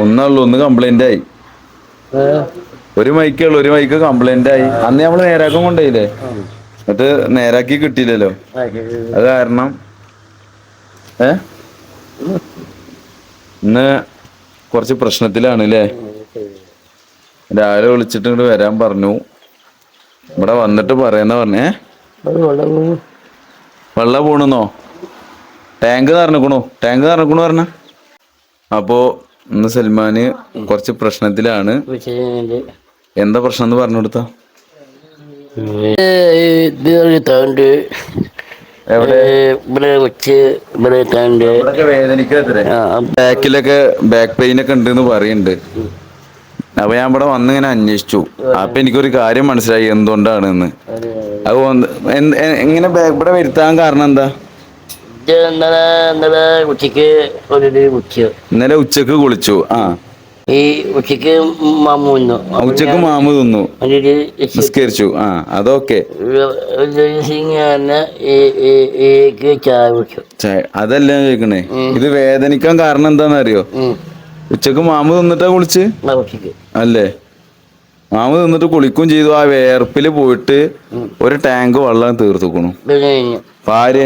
ഒന്നുള്ളൂ ഒന്ന് കംപ്ലൈന്റ് ആയി. ഒരു മൈക്കേ ഉള്ളൂ ഒരു മൈക്ക് കംപ്ലൈന്റ് ആയി. അന്ന് നമ്മൾ നേരാക്കം കൊണ്ടുപോയില്ലേ എന്നിട്ട് നേരാക്കി കിട്ടിയില്ലല്ലോ. അത് കാരണം ഏ? ഇന്ന് കുറച്ച് പ്രശ്നത്തിലാണ് അല്ലേ രാവിലെ വിളിച്ചിട്ട് ഇങ്ങോട്ട് വരാൻ പറഞ്ഞു. ഇവിടെ വന്നിട്ട് പറയുന്ന പറഞ്ഞേ. വെള്ളം പോണെന്നോ ടാങ്ക് നിറഞ്ഞിക്കണു ടാങ്ക് നിറഞ്ഞിക്കണു പറഞ്ഞ. അപ്പോ ഇന്ന് സൽമാന് കുറച്ച് പ്രശ്നത്തിലാണ്. എന്താ പ്രശ്നം എന്ന് പറഞ്ഞു കൊടുത്ത? ബാക്കിലൊക്കെ ബാക്ക് പെയിൻ ഒക്കെ ഉണ്ട് എന്ന് പറയുന്നുണ്ട്. അപ്പൊ ഞാൻ ഇവിടെ വന്ന് ഇങ്ങനെ അന്വേഷിച്ചു. അപ്പൊ എനിക്കൊരു കാര്യം മനസ്സിലായി എന്തുകൊണ്ടാണ് എന്ന് അപ്പൊ എങ്ങനെ ബാക്ക് ഇവിടെ വരുത്താൻ കാരണം എന്താ? ഇന്നലെ ഇന്നലെ ഉച്ചയ്ക്ക് ഒരു ഉച്ച ഇന്നലെ ഉച്ചയ്ക്ക് കുളിച്ചു. ആ. ഈ ഉച്ചയ്ക്ക് മാമ തിന്നു ഉച്ചയ്ക്ക് മാമു തിന്നു നിസ്കരിച്ചു. ആ അതൊക്കെ. ചായ അതല്ല ചോദിക്കണേ? ഇത് വേദനിക്കാൻ കാരണം എന്താണെന്നറിയോ. ഉച്ചയ്ക്ക് മാമു തിന്നിട്ടാ കുളിച്ച്? അല്ലേ? മാമു നിന്നിട്ട് കുളിക്കും ചെയ്തു ആ വേർപ്പിൽ പോയിട്ട് ഒരു ടാങ്ക് വെള്ളം തീർത്തുക്കണു. ഭാര്യ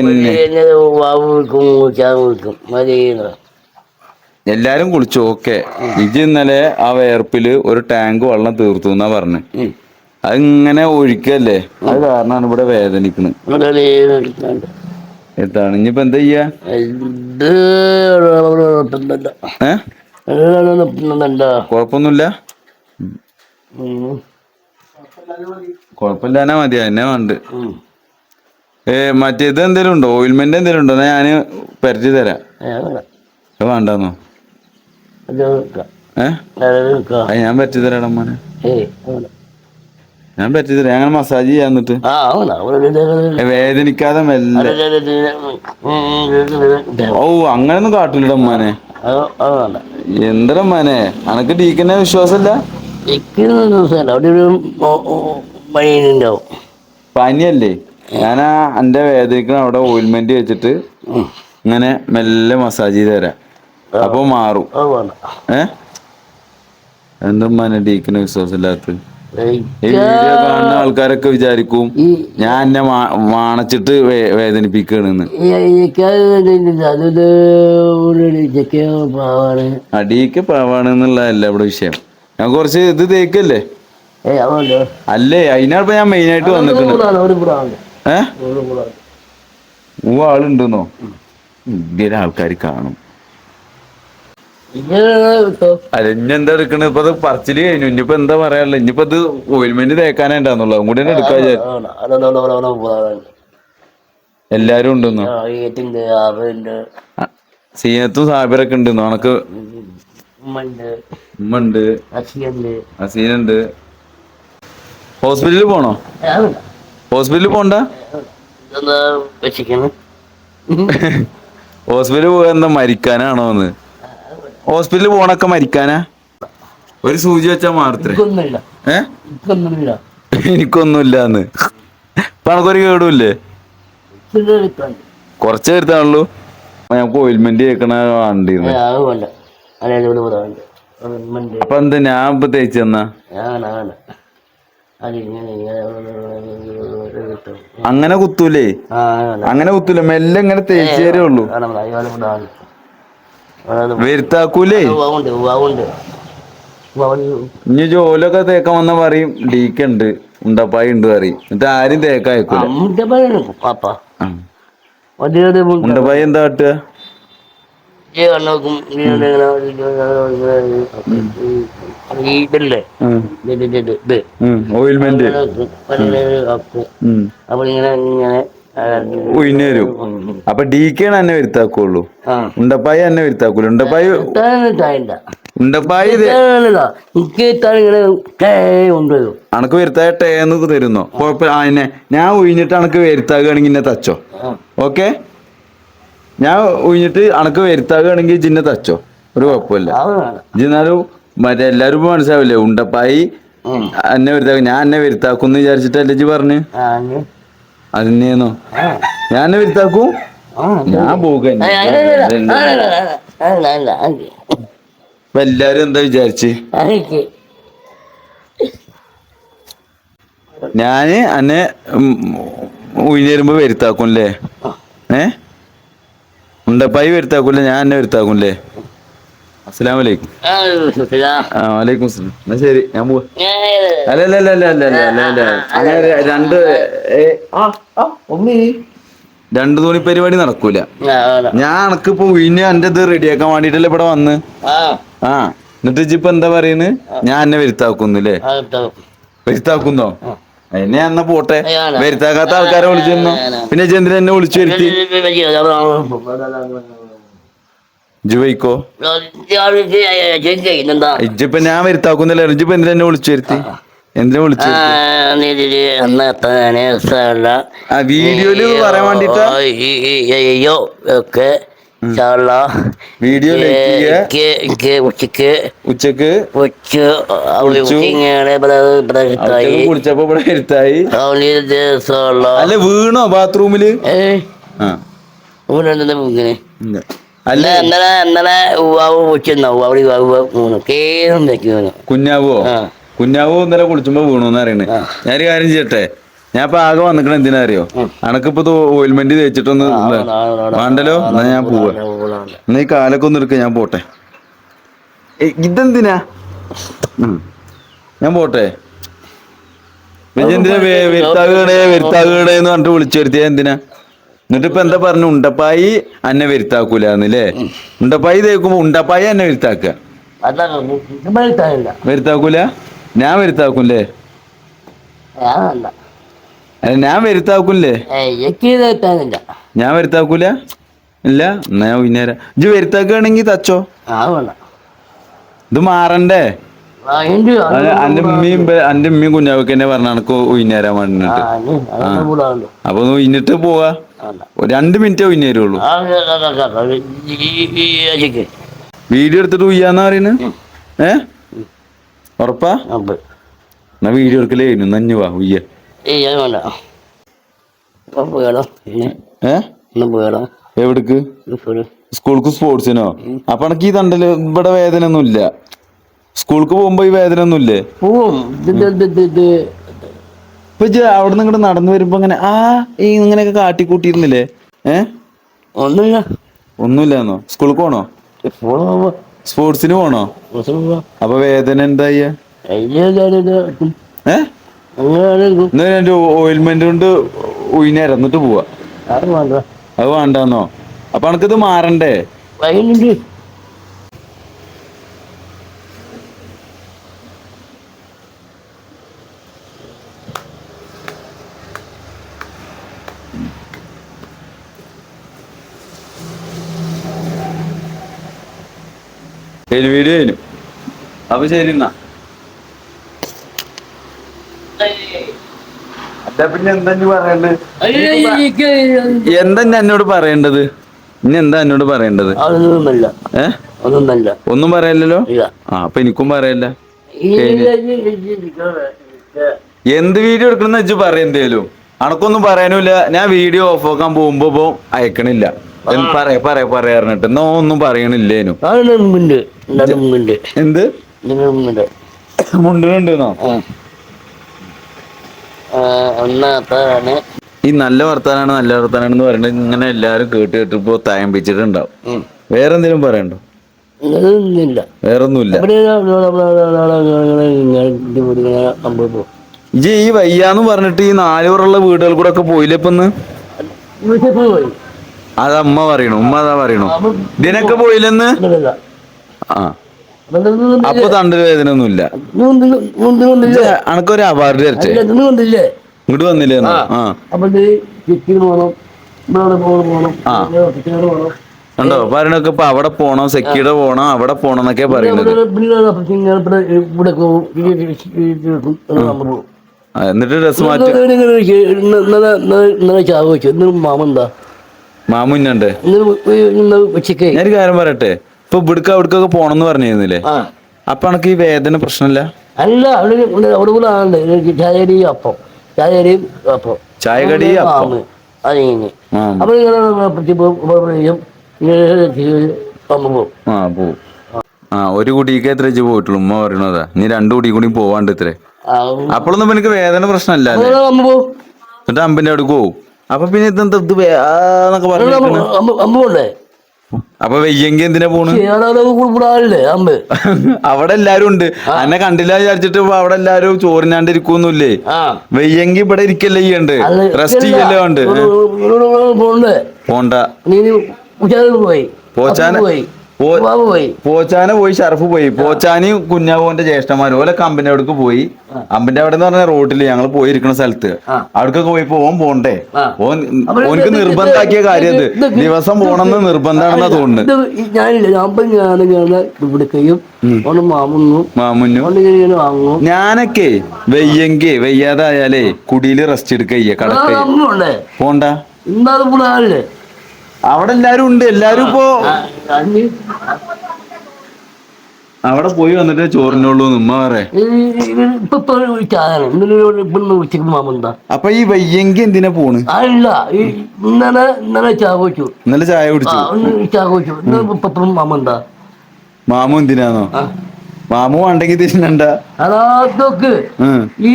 എല്ലാരും കുളിച്ചു ഓക്കെ. ഇജ് ഇന്നലെ ആ വേർപ്പിൽ ഒരു ടാങ്ക് വെള്ളം തീർത്തു എന്നാ പറഞ്ഞു. അതിങ്ങനെ ഒഴിക്കല്ലേ? അത് കാരണമാണ് ഇവിടെ വേദനിക്കുന്നത് എന്താണ്? ഇനിയിപ്പോ എന്താ ചെയ്യാ? കുഴപ്പമൊന്നുമില്ല. കുഴപ്പമില്ലാനാ മതി എന്നെ വേണ്ട. ഏ മറ്റേത് എന്തേലും ഉണ്ടോ? ഓയിൽമെന്റ് എന്തേലും ഉണ്ടോ? എന്നാ ഞാൻ പരിചയ തരാം. വേണ്ടെന്നോ? ഏ? ഞാൻ പരിചയ തരാടാ മോനെ. ഞാൻ പറ്റി തരാം. ഞങ്ങൾ മസാജ് ചെയ്യാൻ എന്നിട്ട്. വേദനിക്കാതെ മെല്ലെ. ഓ അങ്ങനൊന്നും കാട്ടില്ലട മോനെ. എന്തടാ മോനെ? അനക്ക് ടീക്കന്നെ വിശ്വാസമില്ല? എക്കുന്ന ദിവസമല്ല. അവിടെ ഒരു പയ്യനുണ്ടാവും പനിയല്ലേ? ഞാൻ ആ എന്റെ വേദനിക്കണ അവിടെ ഓയിൽമെന്റ് വെച്ചിട്ട് ഇങ്ങനെ മെല്ലെ മസാജ് ചെയ്ത് തരാം. അപ്പൊ മാറും. ഏ? എന്തമ്മാനെ ടീക്കിന് വിശ്വാസമില്ലാത്ത ഈ വീഡിയോ കാണുന്ന ആൾക്കാരൊക്കെ വിചാരിക്കും ഞാൻ എന്നെ വാണച്ചിട്ട് മാണച്ചിട്ട് വേദനിപ്പിക്കണെന്ന്. അടിയൊക്കെ ചെക്ക് പാവാണ്. അടിക്ക് പാവാണെന്നുള്ളതല്ല ഇവിടെ വിഷയം. ഞാൻ കുറച്ച് ഇത് തേക്കല്ലേ അല്ലേ അതിനാണ് ഞാൻ മെയിൻ ആയിട്ട് വന്നിട്ടുണ്ട് ഏ ഊ ആളുണ്ടെന്നോ ഇന്ത്യയിലെ ആൾക്കാർ കാണും അല്ല ഇനി എന്താ എടുക്കണത് ഇപ്പൊ പറച്ചിൽ കഴിഞ്ഞു ഇനിയിപ്പോ എന്താ പറയാനുള്ളത് ഇനിയിപ്പോ ഇത് ഓയിൽമെന്റ് തേക്കാനേ ഉണ്ടാന്നുള്ളൂ അതും കൂടി തന്നെ എടുക്കാ വിചാരിച്ചു. അതാണ് പുറാണ് എല്ലാരും ഉണ്ടെന്നോ സീനത്തും സാബിറൊക്കെ ഉണ്ടെന്നോ ഉണക്ക് ഉമ്മണ്ട് അസീനുണ്ട് ഹോസ്പിറ്റലിൽ പോണോ? ഹോസ്പിറ്റലിൽ പോണ്ട? ഹോസ്പിറ്റലിൽ പോകാൻ എന്താ മരിക്കാനാണോ എന്ന്? ഹോസ്പിറ്റലിൽ പോണൊക്കെ മരിക്കാനാ? ഒരു സൂചി വെച്ചാ മാറത്രേ എനിക്കൊന്നുമില്ലാന്ന്. ഇപ്പൊ എനക്കൊരു കേടുമില്ലേ കുറച്ച് എടുത്താണല്ലോ ഞങ്ങൾക്ക് ഓയിൽമെന്റ് കേൾക്കണ കണ്ടിരുന്നു അപ്പൊ എന്ത് ഞാൻ ഇപ്പൊ തേച്ച് തന്നാ? അങ്ങനെ കുത്തൂലേ? അങ്ങനെ. കുത്തൂല? മെല്ലെ ഇങ്ങനെ തേച്ച് തരേ ഉള്ളൂ. വരുത്താക്കൂലേ? ഇനി ജോലൊക്കെ തേക്കാൻ വന്ന പറയും ഡീക്കുണ്ട് ഉണ്ടപ്പായി ഉണ്ട് പറയും. എന്നിട്ട് ആരും. അതേത് ഉണ്ടപ്പായി എന്താ കാട്ടുക? ഇതല്ലേ ഇത് ഓയിൽമെന്റ് ഉം. അപ്പോൾ ഇങ്ങനെ ഇങ്ങനെ വരും. അപ്പൊ ഡീക്കാണ് എന്നെ വരുത്താക്കുള്ളൂ. ഉണ്ടപ്പായ എന്നെ വരുത്താക്കൂല ഉണ്ടപ്പായി ഉണ്ടപ്പായി അണക്ക് വരുത്തായ ടേന്ന് തരുന്നോ? കുഴപ്പമില്ല. ആ എന്നെ ഞാൻ ഉയിഞ്ഞിട്ട് അണക്ക് വരുത്താകുകയാണെങ്കിൽ എന്നെ തച്ചോ? ഓക്കെ ഞാൻ ഉഴിഞ്ഞിട്ട് അണക്ക് വരുത്താകുകയാണെങ്കിൽ ജിന്നെ തച്ചോ ഒരു കുഴപ്പമില്ല ജിന്നാലും മറ്റേ എല്ലാരും മനസ്സിലാവില്ലേ ഉണ്ടപ്പായി എന്നെ വരുത്താക്കും ഞാൻ എന്നെ വരുത്താക്കും വിചാരിച്ചിട്ടല്ലേ ജി പറഞ്ഞു അതിനേന്നോ ഞാൻ എന്നെ വരുത്താക്കും ഞാൻ പോക എല്ലാരും എന്താ വിചാരിച്ച് ഞാൻ അന്നെ ഉയരുമ്പോ വരുത്താക്കും അല്ലേ ഏഹ് ഉണ്ട് പൈ വരുത്താക്കൂല്ലേ? ഞാൻ എന്നെ വരുത്താക്കൂല്ലേ? അസ്സലാമലൈക്കും ശരി ഞാൻ പോവാ. അല്ല അല്ല അല്ല അല്ല അല്ല അല്ല അങ്ങനെ രണ്ട് രണ്ടു തോണി പരിപാടി നടക്കൂല ഞാൻ എനക്കിപ്പോ പിന്നെ എന്റെ ഇത് റെഡിയാക്കാൻ വേണ്ടിട്ടല്ലേ ഇവിടെ വന്ന്? ആ. എന്നിട്ട് ഇപ്പൊ എന്താ പറയുന്നത് ഞാൻ എന്നെ വരുത്താക്കുന്നു അല്ലേ വരുത്താക്കുന്നോ എന്നെ അന്ന് പോട്ടെ. വരുത്താകാത്ത വരുത്താക്കാത്ത ആൾക്കാരെ വിളിച്ചിരുന്നു. പിന്നെ ചന്ദ്രൻ എന്നെ വിളിച്ചു വരുത്തി? ജുവൈക്കോ ഇജ്ജിപ്പ ഞാൻ വരുത്താക്കുന്നില്ല. ഇജ്ജിപ്പ എന്തിനാ എന്നെ വിളിച്ചു വരുത്തി? എന്തിനാ വിളിച്ചു വീഡിയോയിൽ പറയാൻ വേണ്ടിട്ടോ? ഒക്കെ വീഡിയോ ഉച്ചയ്ക്ക്. ഉച്ചയ്ക്ക് കുളിച്ചപ്പോ ഇവിടെ അല്ല വീണോ ബാത്റൂമിൽ? അല്ല? ഇന്നലെ ഇന്നലെ ഉവാവ് കുഞ്ഞാവോ? കുഞ്ഞാവോ ഇന്നലെ കുളിച്ചുമ്പോ വീണു എന്ന് അറിയണേ ഞാനൊരു കാര്യം ചെയ്യട്ടെ? ഞാൻ ഇപ്പൊ ആകെ വന്നിക്കണ എന്തിനാ അറിയോ? അനക്കിപ്പോ ഓയിൽമെന്റ് തേച്ചിട്ടൊന്ന്. വേണ്ടല്ലോ? എന്നാ ഞാൻ പോവാ. എന്നാ ഈ കാലൊക്കെ ഒന്ന് എടുക്ക ഞാൻ പോട്ടെ. ഇതെന്തിനാ? ഞാൻ പോട്ടെ. എന്തിനാ വരുത്താകണേ വരുത്താകണേ എന്ന് പറഞ്ഞിട്ട് വിളിച്ചു വരുത്തിയ എന്തിനാ? എന്നിട്ട് ഇപ്പൊ എന്താ പറഞ്ഞു ഉണ്ടപ്പായി അന്നെ വരുത്താക്കൂലെന്നില്ലേ ഉണ്ടപ്പായി തേക്കുമ്പോ ഉണ്ടപ്പായി അന്നെ വരുത്താക്ക. വരുത്താക്കൂല? ഞാൻ വരുത്താക്കൂലേ അല്ല അല്ല ഞാൻ വരുത്താക്കൂലേ ഞാൻ വരുത്താക്കൂല ഇല്ല എന്നാ ഞാൻ പിന്നേരാ ഇജ്ജ് വരുത്താക്കുകയാണെങ്കിൽ തച്ചോ? ഇത് മാറണ്ടേ? അന്റെ ഉമ്മയും അന്റെ ഉമ്മയും കുഞ്ഞാവക്കന്നെ പറഞ്ഞ എനക്ക് ഉയിന്നേരാൻ വേണ്ടിട്ട് അപ്പൊ ഒന്ന് ഉയിന്നിട്ട് പോവാ. രണ്ട് മിനിറ്റേ ഉയിന്നേരുള്ളൂ വീഡിയോ എടുത്തിട്ട് ഉയ്യാന്നാ പറയുന്നത് ഏ? ഉറപ്പാ? എന്നാ വീഡിയോ എടുക്കലേ ഇന്നു നഞ്ഞു വാ എവിടക്ക്? സ്കൂൾക്ക് സ്പോർട്സിനോ? അപ്പൊ എനിക്ക് ഈ തണ്ടൽ ഇവിടെ വേദന ഒന്നും ഇല്ല സ്കൂൾക്ക് പോകുമ്പോ ഈ വേദന ഒന്നും ഇല്ലേ പോവും ഇപ്പൊ അവിടെ നിന്ന് ഇങ്ങോട്ട് നടന്നു വരുമ്പോ ഇങ്ങനെ ആ ഈ ഇങ്ങനെയൊക്കെ കാട്ടിക്കൂട്ടിയിരുന്നില്ലേ? ഏ? ഒന്നുമില്ല. ഒന്നുമില്ലെന്നോ? സ്കൂൾക്ക് പോണോ? സ്പോർട്സിന് പോണോ? അപ്പൊ വേദന എന്താ ഏ? അങ്ങനെ എന്നാ എന്റെ ഓയിൽമെന്റ് കൊണ്ട് ഉയിനരന്നിട്ട് പോവാ. അത് വേണ്ട. അത് വേണ്ടാന്നോ? അപ്പൊ എനക്കിത് മാറണ്ടേ? വീഡിയോ അപ്പൊ ശരി എന്നാ. പിന്നെ എന്താ പറയണ്ടത് എന്നോട് പറയേണ്ടത്? ഇനി എന്താ എന്നോട് പറയേണ്ടത്? ഒന്നും പറയല്ലോ ആ അപ്പൊ എനിക്കും പറയല്ല. എന്ത് വീഡിയോ എടുക്കണം വെച്ച് പറയെന്തേലും അണക്കൊന്നും അനക്കൊന്നും പറയാനുമില്ല. ഞാൻ വീഡിയോ ഓഫ് ആക്കാൻ പോകുമ്പോ ഇപ്പൊ അയക്കണില്ല. പറയ പറയാ പറയാ പറയാറിട്ട് എന്നാ ഒന്നും പറയണില്ലേനു. എന്ത്? മുണ്ടിനുണ്ടെന്നോ ഒന്നാത്താണ് ഈ നല്ല വർത്താനാണ് നല്ല വർത്താനാണ് എന്ന് പറയുന്നത് ഇങ്ങനെ എല്ലാരും കേട്ട് കേട്ടിപ്പോ തയമ്പിച്ചിട്ടുണ്ടാവും വേറെ എന്തെങ്കിലും പറയണ്ടോ വേറെ ഒന്നുമില്ല ഈ വയ്യാന്ന് പറഞ്ഞിട്ട് ഈ നാലുപുറമുള്ള വീടുകൾ കൂടെ ഒക്കെ പോയില്ലേ ഇപ്പൊ അതമ്മ പറയണു ഉമ്മ അതാ പറയണു ഇതിനൊക്കെ പോയില്ലെന്ന് ആ അപ്പൊ തണ്ടിൽ വേദന ഒന്നുമില്ല അനക്കൊരു അവാർഡ് തരട്ടെ ഇങ്ങോട്ട് വന്നില്ലേ അപ്പൊ ഉണ്ടോ പറയണൊക്കെ ഇപ്പൊ അവിടെ പോണം സെക്യൂടെ പോണം അവിടെ പോണം എന്നൊക്കെ പറയുന്നത്. എന്നിട്ട് ഡ്രസ് മാറ്റി മാമുന്നുണ്ട് ഞാൻ കാര്യം പറയട്ടെ? ഇപ്പൊ ഇവിടുക്ക് അവിടുക്കൊക്കെ പോണെന്ന് പറഞ്ഞിരുന്നില്ലേ? ആ. അപ്പൊ എനിക്ക് ഈ വേദന പ്രശ്നമില്ല? അല്ല അവിടെ ഇവിടെ അവിടെ കൂടെ ആളുണ്ട്. ചായരി അപ്പം. ചായരിയും അപ്പം. ചായകടി അപ്പം? ആ. ഇങ്ങനെ പറ്റി പറയും ഇങ്ങനെ ചെയ്ത് അമ്മ പോകും ആ ഒരു കുടിക്ക് എത്ര വെച്ച് പോയിട്ടുള്ളൂ? ഉമ്മ പറയണതാ നീ രണ്ടു കുടി കൂടി പോവാണ്ട് ഇത്രേ. ആ, അപ്പോഴൊന്നും ഇപ്പൊ എനിക്ക് വേദന പ്രശ്നമല്ല അല്ലേ? അങ്ങനെ അമ്മ പോകും എന്നിട്ട് അമ്പിന്റെ അടുക്ക് പോവും. അപ്പൊ പിന്നെ ഇതെന്താ ഇത് വേ- ആ എന്നൊക്കെ അങ്ങനെ പറഞ്ഞു അമ്മ അമ്മ- അമ്മ പോണ്ടേ അപ്പൊ വെയ്യെങ്കി എന്തിനാ പോണ്? അവിടെ എല്ലാരും ഉണ്ട്. അന്നെ കണ്ടില്ല വിചാരിച്ചിട്ട് അവിടെ എല്ലാരും ചോറിനാണ്ട് ഇരിക്കൊന്നുമില്ലേ വെയ്യെങ്കി ഇവിടെ ഇരിക്കല്ലേ ചെയ്യണ്ട്? റെസ്റ്റ് ചെയ്യല്ലേ ഉണ്ട് പോണ്ടേ? പോയി. പോയി. പോച്ചാന പോയി ഷർഫ് പോയി. പോച്ചാനി കുഞ്ഞാവോന്റെ ജ്യേഷ്ഠന്മാരും ഓലെ കമ്പിന്റെ അവിടേക്ക് പോയി. അമ്പിന്റെ അവിടെ എന്ന് പറഞ്ഞ റോഡിൽ ഞങ്ങൾ പോയിരിക്കുന്ന സ്ഥലത്ത്. അവിടേക്കൊക്കെ അവിടേക്ക് പോയപ്പോ ഓൻ പോണ്ടേ. ഓൻ ഓനക്ക് നിർബന്ധാക്കിയ കാര്യത് കാര്യം അത് ദിവസം പോണെന്ന് നിർബന്ധാണെന്നാ തോന്നുന്നു ഇത് ഞാനില്ല. ഞാൻ ഇവിടേക്കും ഞാനൊക്കെ വെയ്യെങ്കി വെയ്യാതായാലേ കുടിയിൽ റെസ്റ്റ് എടുക്കയ്യ കടക്കേ പോണ്ടാ? കൂടാറില്ലേ അവിടെ എല്ലാരും ഉണ്ട് എല്ലാരും ഇപ്പോ അവിടെ പോയി വന്നിട്ട് ചോറിനുള്ളൂ ഉമ്മ പറയേ അപ്പൊ ഈ വയ്യങ്കി എന്തിനാ പോണ്? അല്ല ഇന്നലെ ചായ കുടിച്ചു. ഇന്നലെ ചായ കുടിച്ചു. ചായ കുടിച്ചു. മാമ എന്താ? മാമു എന്തിനാന്നോ? മാമു ഉണ്ടെങ്കിൽ തിരിഞ്ഞണ്ട അതൊക്കെ ഈ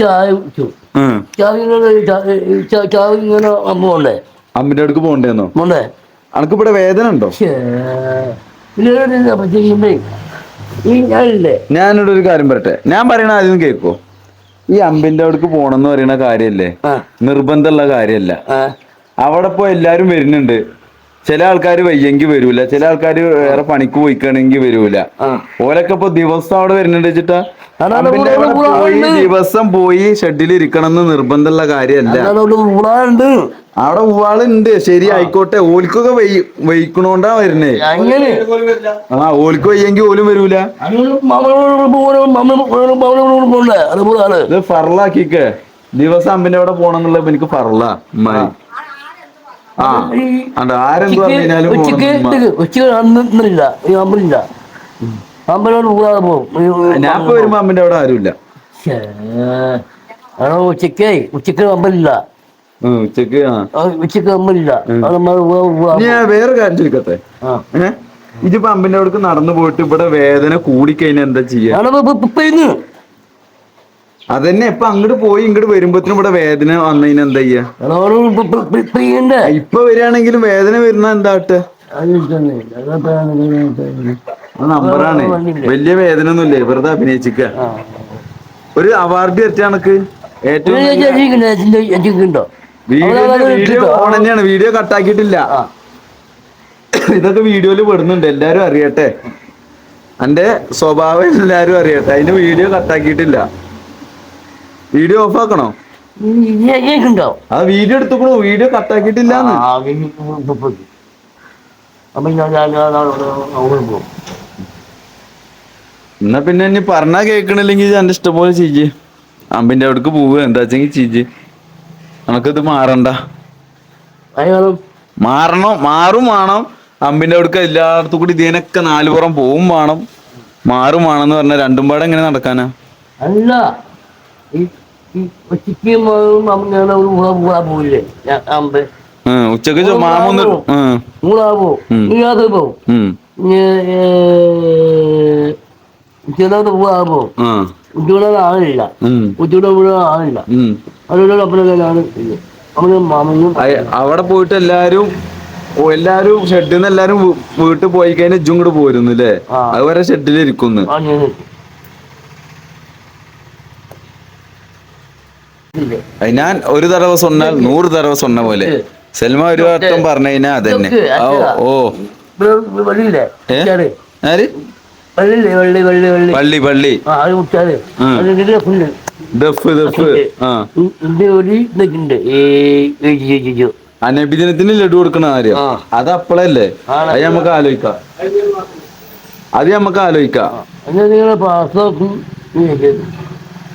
ചായ കുടിച്ചു. ചായ ഇങ്ങനെ ചായ ഇങ്ങനെ അമ്മ പോണ്ടേ അമ്മിന്റെ അടുക്ക് പോണ്ടേന്നോ പോണ്ടേ അനക്ക് ഇവിടെ വേദന ഉണ്ടോ? ഞാനിവിടെ ഒരു കാര്യം പറട്ടെ ഞാൻ പറയണ ആദ്യം കേൾക്കോ ഈ അമ്പിന്റെ അവിടേക്ക് പോണെന്ന് പറയുന്ന കാര്യല്ലേ നിർബന്ധമുള്ള കാര്യല്ല അവിടെ പോയി എല്ലാരും വരുന്നുണ്ട്. ചില ആൾക്കാർ വയ്യെങ്കിൽ വരൂല. ചില ആൾക്കാർ വേറെ പണിക്ക് പോയിക്കണെങ്കിൽ വരൂല. ഓരൊക്കെ ഓലൊക്കെ ഇപ്പൊ ദിവസം അവിടെ വരുന്നുണ്ട് വെച്ചിട്ടാ. ദിവസം പോയി ഷെഡിൽ ഇരിക്കണം എന്ന് നിർബന്ധമുള്ള കാര്യല്ല അവിടെ ഉവാളുണ്ട്. ശരി ആയിക്കോട്ടെ. ഓൽക്കൊക്കെ വെയ് വെയ്ക്കണോണ്ടാ വരുന്നേ. അങ്ങനെ. ആ ഓൽക്ക് വയ്യെങ്കിൽ ഓലും വരൂല. ഇത് ഫറലാക്കിക്ക് ദിവസം അമ്പിന്റെ അവിടെ പോണെന്നുള്ള എനിക്ക് ഫറല ഉമ്മാരി. ഉച്ചയ്ക്ക് ഉച്ചയ്ക്ക് അന്നില്ല ഈ അമ്പലില്ല അമ്പലോട് കൂടാതെ പോകും. ഞാൻ ഇപ്പൊ വരുമ്പോ അമ്മിന്റെ അവിടെ ആരുമില്ല. ആണോ ഉച്ചക്കേ ഉച്ചയ്ക്ക് അമ്പലില്ല അമ്പലില്ല ഞാൻ വേറെ കാര്യം ചോദിക്കട്ടെ? ഇതിപ്പോ അമ്പിന്റെ അവിടേക്ക് നടന്നു പോയിട്ട് ഇവിടെ വേദന കൂടിക്കഴിഞ്ഞാൽ എന്താ ചെയ്യാ? അതന്നെ ഇപ്പൊ അങ്ങോട്ട് പോയി ഇങ്ങോട്ട് വരുമ്പോഴത്തേനും ഇവിടെ വേദന വന്നതിന് എന്താ ചെയ്യാ? ഇപ്പൊ വരികയാണെങ്കിലും വേദന വരുന്ന എന്താ നമ്പറാണ്. വലിയ വേദന ഒന്നുമില്ലേ വെറുതെ അഭിനയിച്ചിക്ക. ഒരു അവാർഡ് വെച്ച ഏറ്റവും വീഡിയോ ഓൺ തന്നെയാണ് വീഡിയോ കട്ടാക്കിയിട്ടില്ല. ഇതൊക്കെ വീഡിയോയിൽ പെടുന്നുണ്ട്. എല്ലാരും അറിയട്ടെ. എന്റെ സ്വഭാവം എല്ലാരും അറിയട്ടെ. അതിന്റെ വീഡിയോ കട്ടാക്കിയിട്ടില്ല. വീഡിയോ ഓഫ് ആക്കണോ ഉണ്ടോ ആ വീഡിയോ എടുത്തു വീഡിയോ കട്ടാക്കിയിട്ടില്ല പോകും എന്നാ പിന്നെ ഇനി പറഞ്ഞാ കേക്കണില്ലെങ്കി എന്റെ ഇഷ്ടംപോലെ ചെയ്യ് അമ്പിന്റെ അവിടേക്ക് പോവുക. എന്താ വെച്ചെങ്കിൽ ചീജി. നമുക്കിത് മാറണ്ട. മാറണം. മാറും വേണം അമ്പിന്റെ അവിടേക്ക് എല്ലായിടത്തും കൂടി ഇതിനൊക്കെ നാലുപുറം പോവും വേണം മാറും വേണം എന്ന് പറഞ്ഞാൽ രണ്ടും പാടെ എങ്ങനെ നടക്കാനാ? അല്ല. ഈ ഈ ഉച്ചയ്ക്ക് ഞാൻ ഒരു കൂടെ കൂടാ പോയില്ലേ ഞാൻ അമ്പ് ഉം, ഉച്ചയ്ക്ക് മാമൊന്ന് പോവും. പോവും. പോവും ഉച്ചയുടെ ആളില്ല. ഉച്ചയുടെ ആളില്ല. അവരുടെ അവന് മാമനും അവിടെ പോയിട്ട് എല്ലാരും എല്ലാരും ഷെഡിൽ നിന്ന് എല്ലാരും വീട്ടിൽ പോയി കഴിഞ്ഞാൽ ഇജ്ജും കൂടെ പോരുന്നു അല്ലേ അതുവരെ ഷെഡിൽ ഇരിക്കുന്നു അങ്ങനെ ഇല്ലേ അത് ഞാൻ ഒരു തടവ സൊന്നാൽ നൂറ് തടവ സൊന്ന പോലെ. സെൽമ ഒരു വട്ടം പറഞ്ഞു കഴിഞ്ഞാ അതന്നെ. ഓ പള്ളി പള്ളി ദഫ് ദഫ് നബിദിനത്തിന് ലഡു കൊടുക്കണ കാര്യം. അത് അപ്പളല്ലേ? അത് നമുക്ക് ആലോചിക്കാം. അത് നമുക്ക് ആലോചിക്കാം. നിങ്ങളെ പാസ്സാക്കും.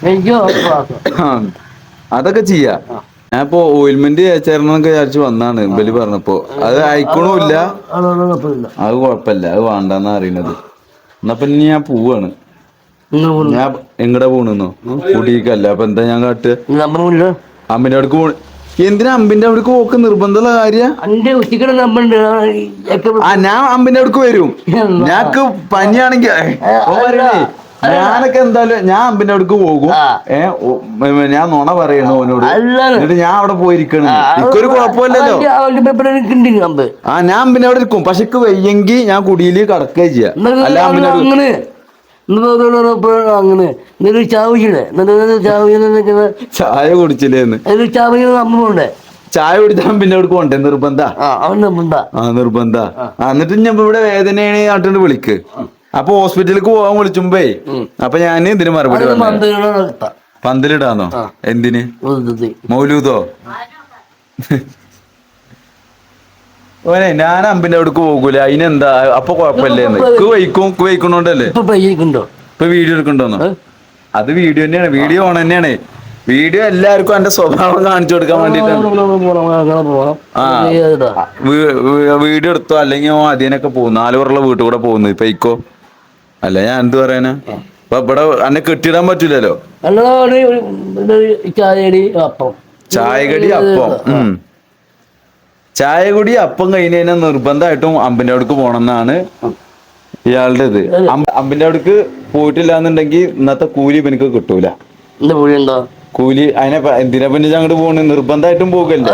എനിക്കോ പാസ്സാ ആ, അതൊക്കെ ചെയ്യാ. ഞാനിപ്പോ ഓയിൽമെന്റ് ചേർന്നൊക്കെ വിചാരിച്ചു വന്നാണ് ബലി പറഞ്ഞപ്പോ. അത് അയക്കണമില്ല. കുഴപ്പമില്ല അത് കുഴപ്പമില്ല അത് വേണ്ടെന്നാ അറിയണത് എന്നാ പിന്നെ ഞാൻ പോവാണ്. ഞാൻ എങ്ങടെ പോണെന്നോ? കുടിക്കല്ല അപ്പൊ എന്താ ഞാൻ മുന്നിലോ അമ്മിന്റെ അടുക്ക് പോണ. എന്തിനാ അമ്പിന്റെ അവിടേക്ക് പോക്ക്? നിർബന്ധമുള്ള കാര്യ? ആ ഞാൻ അമ്പിന്റെ അവിടേക്ക് വരും. ഞാക്ക് പനിയാണെങ്കിൽ ഞാനൊക്കെ എന്തായാലും ഞാൻ അമ്പിന്റെ അടുക്ക് പോകും. ഏ ഞാൻ നുണ പറയുന്നു അവനോട്. എന്നിട്ട് ഞാൻ അവിടെ പോയിരിക്കണ. എനിക്കൊരു കുഴപ്പമില്ലല്ലോ. ആ ഞാൻ അമ്പിന്റെ അവിടെ ഇരിക്കും പക്ഷെ എനിക്ക് വയ്യെങ്കിൽ ഞാൻ കുടിയിൽ കടക്കുക ചെയ്യാം. അല്ല അങ്ങനെ. എന്നിട്ട് ചായ കുടിച്ചില്ലേന്ന് ചാവിച്ചിട്ട് ചായ കുടിച്ചാൽ പിന്നെ അവിടെ പോണ്ടേ? നിർബന്ധ. അവൻ ആ നിർബന്ധ. ആ, എന്നിട്ട് ഞാൻ ഇവിടെ വേദനയാണ് ആട്ടിട്ട് വിളിക്ക്. അപ്പൊ ഹോസ്പിറ്റലിലേക്ക് പോകാൻ വിളിച്ചുമ്പേ അപ്പൊ ഞാൻ ഇതിന് മറുപടി പന്തലിടാന്നോ എന്തിന്? മൗലൂദോ? ഓനെ ഞാൻ അമ്പിന്റെ അവിടേക്ക് പോകൂല. അതിനെന്താ? അപ്പൊ കുഴപ്പമില്ലേ വൈക്കും വൈക്കണോണ്ടല്ലേ? ഇപ്പൊ വീഡിയോ എടുക്കണ്ടോന്നോ? അത് വീഡിയോ തന്നെയാണ്. വീഡിയോ ഓൺ തന്നെയാണ്. വീഡിയോ എല്ലാവർക്കും എന്റെ സ്വഭാവം കാണിച്ചു കൊടുക്കാൻ വേണ്ടിട്ടാണ് വീഡിയോ എടുത്തോ? അല്ലെങ്കിൽ അതിനൊക്കെ പോകും. നാല് പേരുള്ള വീട്ടിൽ കൂടെ പോകുന്നു. ഇപ്പൊ ഇക്കോ? അല്ല ഞാൻ എന്ത് പറയാനാ? അപ്പൊ ഇവിടെ അന്നെ കെട്ടിടാൻ പറ്റൂലല്ലോ? അപ്പം. ചായകടി അപ്പം. ഉം. ചായകുടി അപ്പം കഴിഞ്ഞ് കഴിഞ്ഞാൽ നിർബന്ധമായിട്ടും അമ്പിന്റെ അവിടേക്ക് പോകണം എന്നാണ് ഇയാളുടെ ഇത്. അമ്പ- അമ്പിന്റെ അവിടേക്ക് പോയിട്ടില്ല എന്നുണ്ടെങ്കിൽ ഇന്നത്തെ കൂലി എനിക്ക് കിട്ടൂല. കൂലി അതിനെ എന്തിനാ പിന്നെ അങ്ങോട്ട് പോണ്? നിർബന്ധമായിട്ടും പോകല്ലേ?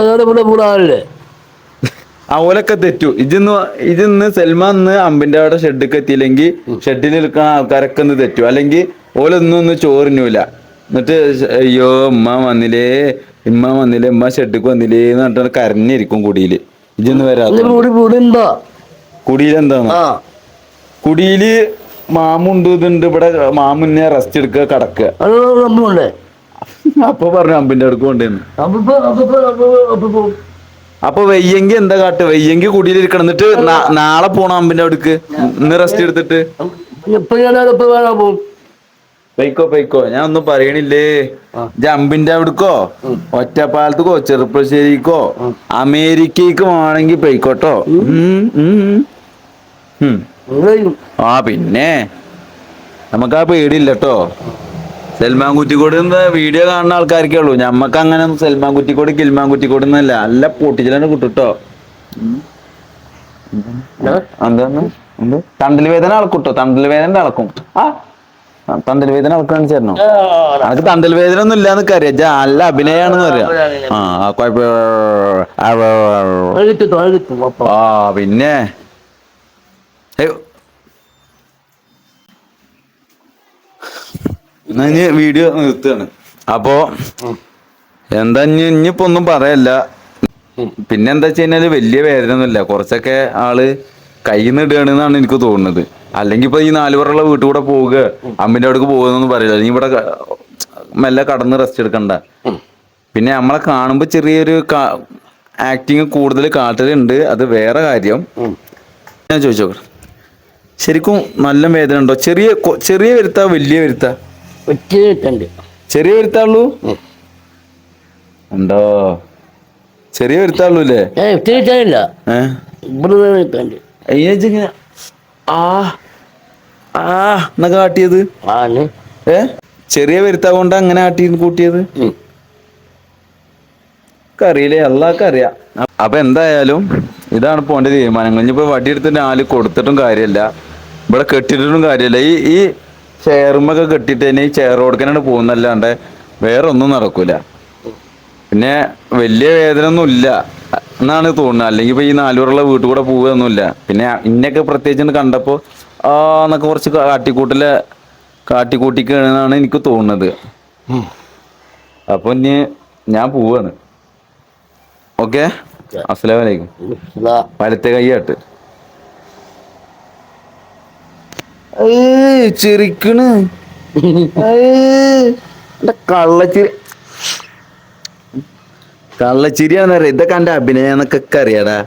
ആ ഓലൊക്കെ തെറ്റു. ഇജിന്ന് ഇജിന്ന് സൽമാൻ ഇന്ന് അമ്പിന്റെ അവിടെ ഷെഡിക്ക് എത്തിയില്ലെങ്കിൽ ഷെഡിൽ നിൽക്കുന്ന ആൾക്കാരൊക്കെ ഒന്ന് തെറ്റു. അല്ലെങ്കിൽ ഓലൊന്നും ഒന്ന് ചോറിനൂല എന്നിട്ട് അയ്യോ ഉമ്മ വന്നില്ലേ ഉമ്മ വന്നില്ലേ ഉമ്മ ഷെഡിക്ക് വന്നില്ലേ എന്ന് പറഞ്ഞിട്ട് കരഞ്ഞിരിക്കും കുടിയിൽ. ഇജൊന്ന് വരാത്ത കുടിയിലെന്താണ് കുടിയിൽ മാമുണ്ട് ഇതുണ്ട്. ഇവിടെ മാമുന്നെ റെസ്റ്റ് എടുക്കുക കടക്കുക അപ്പൊ പറഞ്ഞു അമ്പിന്റെ അടുക്ക് കൊണ്ടുവന്ന് അപ്പൊ വെയ്യെങ്കി എന്താ കാട്ട്? വെയ്യെങ്കി കുടിയിലിരിക്കണം. എന്നിട്ട് നാളെ പോണം അമ്പിന്റെ അടുക്ക് ഇന്ന് റെസ്റ്റ് എടുത്തിട്ട്. പൈക്കോ പൈക്കോ ഞാൻ ഒന്നും പറയണില്ലേ? ജമ്പിന്റെ അവിടക്കോ? ഒറ്റപ്പാലത്തേക്കോ? ചെറുപ്പശ്ശേരിക്കോ? അമേരിക്കക്ക് വേണമെങ്കിൽ പൈക്കോട്ടോ. ആ പിന്നെ. നമുക്ക് ആ പേടിയില്ല കേട്ടോ സൽമാൻ കുറ്റിക്കോട് വീഡിയോ കാണുന്ന ആൾക്കാർക്കേ ഉള്ളൂ. ഞമ്മക്ക് അങ്ങനെ സൽമാൻ കുറ്റിക്കോട് കിൽമാൻ കുറ്റിക്കോട് എന്നല്ല. നല്ല പൊട്ടിച്ചിലാണ് കിട്ടുട്ടോ. എന്താന്ന് എന്ത് തണ്ടൽ വേദന അളക്കൂട്ടോ. തണ്ടൽ വേദന അളക്കും. ആ? തണ്ടൽ വേദന അളക്കാണ് ചേർന്നോ അനക്ക് തണ്ടൽ വേദന ഒന്നും ഇല്ലാന്ന് അറിയാം ജാ നല്ല അഭിനയാണെന്ന് പറയാം കുഴപ്പ ആ പിന്നെ? എന്നാ ഇനി വീഡിയോ നിർത്തുകയാണ്. അപ്പോ എന്താ ഇനി ഇനിയിപ്പോ ഒന്നും പറയല്ല. പിന്നെ എന്താ വെച്ച് കഴിഞ്ഞാൽ വലിയ ഒന്നുമില്ല കുറച്ചൊക്കെ ആൾ കയ്യിൽ നിന്ന് എനിക്ക് തോന്നുന്നത്. അല്ലെങ്കിൽ ഇപ്പൊ ഈ നാലുപേരുള്ള വീട്ടിൽ കൂടെ പോവുക അമ്മിന്റെ അവിടേക്ക് പോകുന്നൊന്നും പറയില്ല. നീ ഇവിടെ മെല്ലെ കടന്ന് റെസ്റ്റ് എടുക്കണ്ട. പിന്നെ നമ്മളെ കാണുമ്പോ ചെറിയൊരു ആക്ടിങ് കൂടുതൽ കാട്ടലുണ്ട്. അത് വേറെ കാര്യം. ഞാൻ ചോദിച്ചോ ശരിക്കും നല്ല വേദന ഉണ്ടോ ചെറിയ ചെറിയ വരുത്താ വലിയ വരുത്താ? ഒറ്റ കിട്ടണ്ട് ചെറിയ വരുത്താള്ളൂ ഉണ്ടോ? ചെറിയ വരുത്താള്ളൂ അല്ലേ ഏ? ഒറ്റ കിട്ടാനില്ല ഏഹ് ഇങ്ങനെ? ആ ആ എന്നൊക്കെ കാട്ടിയത്? ആണ് ഏ? ചെറിയ വരുത്താ കൊണ്ട് അങ്ങനെ ആട്ടി കൂട്ടിയത്. അറിയില്ലേ എല്ലാവർക്കും അറിയാം. അപ്പൊ എന്തായാലും ഇതാണ് പോണ്ട തീരുമാനങ്ങൾ. ഇനിയിപ്പോ വടിയെടുത്ത് നാല് കൊടുത്തിട്ടും കാര്യമില്ല. ഇവിടെ കെട്ടിട്ടും കാര്യമില്ല. ഈ ഈ ചെയറുമൊക്കെ കെട്ടിട്ട് തന്നെ ഈ ചെയർ കൊടുക്കാനാണ് പോകുന്നല്ലാണ്ട് വേറെ ഒന്നും നടക്കൂല. പിന്നെ വലിയ വേദന ഒന്നും ഇല്ല എന്നാണ് തോന്നുന്നത്. അല്ലെങ്കിൽ ഇപ്പൊ ഈ നാലൂറുള്ള വീട്ടിൽ കൂടെ പോവുകയൊന്നുമില്ല. പിന്നെ ഇന്നൊക്കെ പ്രത്യേകിച്ച് കണ്ടപ്പോ ആ എന്നൊക്കെ കുറച്ച് കാട്ടിക്കൂട്ടിലെ കാട്ടിക്കൂട്ടിക്കാണെന്നാണ് എനിക്ക് തോന്നുന്നത്. അപ്പൊ ഇനി ഞാൻ പോവാണ്. ഓക്കെ? അസ്സലാമലൈക്കും വലത്തെ വലത്തെ കൈയാട്ട് ചിരിക്കണ് കള്ളച്ചിരി കള്ളച്ചിരിയാന്ന് അറിയാം ഇതൊക്കെ എന്റെ അഭിനയം എന്നൊക്കെ അറിയാടാ.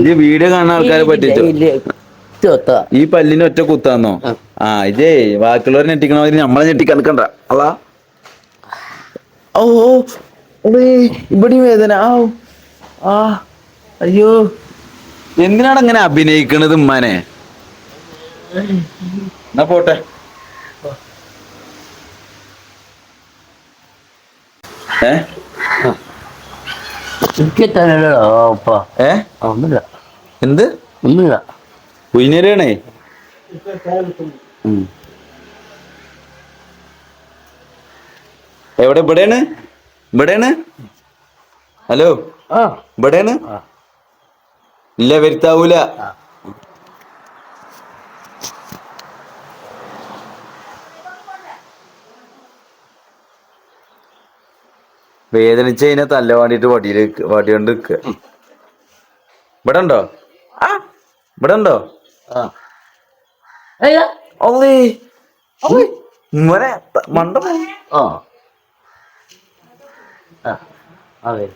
ഈ വീഡിയോ കാണുന്ന ആൾക്കാരെ പറ്റിച്ചു ഈ പല്ലിന് ഒറ്റ കുത്താന്നോ? ആ. ഇതേ ബാക്കിയുള്ളവരെ ഞെട്ടിക്കണ മാതിരി നമ്മളെ ഞെട്ടിക്കാൻ നിൽക്കണ്ട അല്ല ഓ ഇവിടെ ഇവിടെയും വേദന. ആ ആ അയ്യോ. എന്തിനാണ് അങ്ങനെ അഭിനയിക്കണത് ഉമ്മാനെ? എന്നാ പോട്ടെ. ഏ? ഏ? ഒന്നുമില്ല. എന്ത്? ഒന്നുമില്ല. ഉം. എവിടെ? ഇവിടെയാണ്? ഇവിടെയാണ്? ഹലോ? ഇവിടെയാണ്? ഇല്ല വരുത്താവൂല. വേദനിച്ച് കഴിഞ്ഞാൽ തല്ല വാണ്ടിട്ട് വടിയിലേക്ക് വടി കൊണ്ട് നിൽക്കുക ഇവിടെ ഉണ്ടോ ആ. ഇവിടെ ഉണ്ടോ മണ്ടോ ആ. അതെ